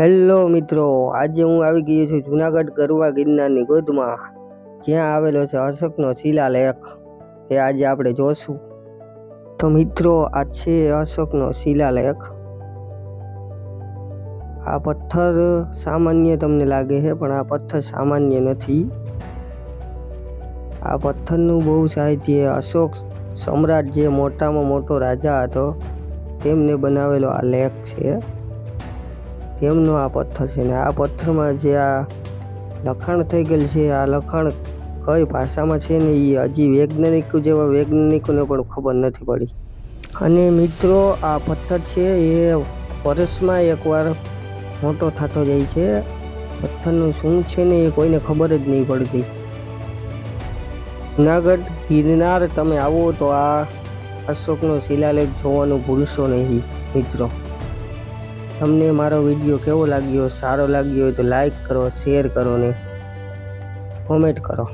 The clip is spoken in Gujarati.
હેલો મિત્રો, આજે હું આવી ગયો છું જુનાગઢ ગરવા ગિરનારની ગોદમાં, જ્યાં આવેલો છે અશોકનો શિલાલેખ. એ આજે આપણે જોશું. તો મિત્રો, આ છે અશોકનો શિલાલેખ. આ પથ્થર સામાન્ય તમને લાગે છે, પણ આ પથ્થર સામાન્ય નથી. આ પથ્થરનું બહુ સાહિત્ય અશોક સમ્રાટ જે મોટામાં મોટો રાજા હતો, તેમને બનાવેલો આ લેખ છે. તેમનો આ પથ્થર છે ને આ પથ્થરમાં જે આ લખાણ થઈ ગયેલ છે, આ લખાણ કઈ ભાષામાં છે ને એ હજી વૈજ્ઞાનિકો જેવા વૈજ્ઞાનિકોને પણ ખબર નથી પડી. અને મિત્રો, આ પથ્થર છે એ વર્ષમાં એકવાર મોટો થતો જાય છે. પથ્થરનું શું છે ને એ કોઈને ખબર જ નહીં પડતી. જુનાગઢ ગિરનાર તમે આવો તો આ અશોકનો શિલાલેખ જોવાનું ભૂલશો નહીં, મિત્રો. તમને મારો વીડિયો કેવો લાગ્યો? સારો લાગ્યો હોય તો લાઈક કરો શેર કરો ને કોમેન્ટ કરો.